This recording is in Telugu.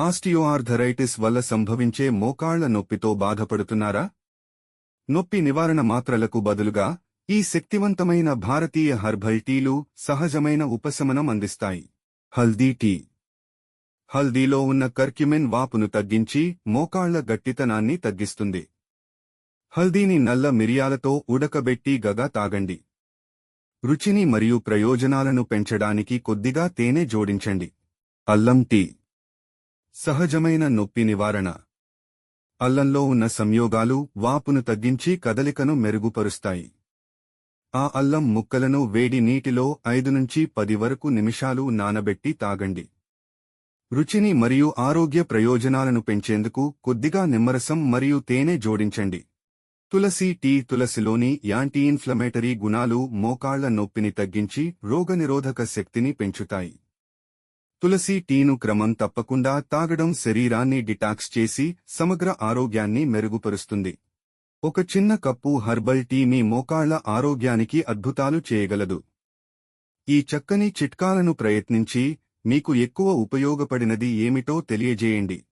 ఆస్టియోఆర్థరైటిస్ వల్ల సంభవించే మోకాళ్ళ నొప్పితో బాధపడుతున్నారా? నొప్పి నివారణ మాత్రలకు బదులుగా ఈ శక్తివంతమైన భారతీయ హర్బల్ టీలు సహజమైన ఉపశమనం అందిస్తాయి. హల్దీ టీ. హల్దీలో ఉన్న కర్క్యుమెన్ వాపును తగ్గించి మోకాళ్ళ గట్టితనాన్ని తగ్గిస్తుంది. హల్దీని నల్ల మిరియాలతో ఉడకబెట్టి గగా తాగండి. రుచిని మరియు ప్రయోజనాలను పెంచడానికి కొద్దిగా తేనె జోడించండి. అల్లం టీ. సహజమైన నొప్పి నివారణ. అల్లంలో ఉన్న సంయోగాలు వాపును తగ్గించి కదలికను మెరుగుపరుస్తాయి. ఆ అల్లం ముక్కలను వేడి నీటిలో ఐదు నుంచి పది వరకు నిమిషాలు నానబెట్టి తాగండి. రుచిని మరియు ఆరోగ్య ప్రయోజనాలను పెంచేందుకు కొద్దిగా నిమ్మరసం మరియు తేనె జోడించండి. తులసి టీ తులసిలోని యాంటీ ఇన్ఫ్లమేటరీ గుణాలు మోకాళ్ళ నొప్పిని తగ్గించి రోగనిరోధక శక్తిని పెంచుతాయి. తులసి టీను క్రమం తప్పకుండా తాగడం శరీరాన్ని డిటాక్స్ చేసి సమగ్ర ఆరోగ్యాన్ని మెరుగుపరుస్తుంది. ఒక చిన్న కప్పు హర్బల్ టీ మీ మోకాళ్ళ ఆరోగ్యానికి అద్భుతాలు చేయగలదు. ఈ చక్కని చిట్కాలను ప్రయత్నించి మీకు ఎక్కువ ఉపయోగపడినది ఏమిటో తెలియజేయండి.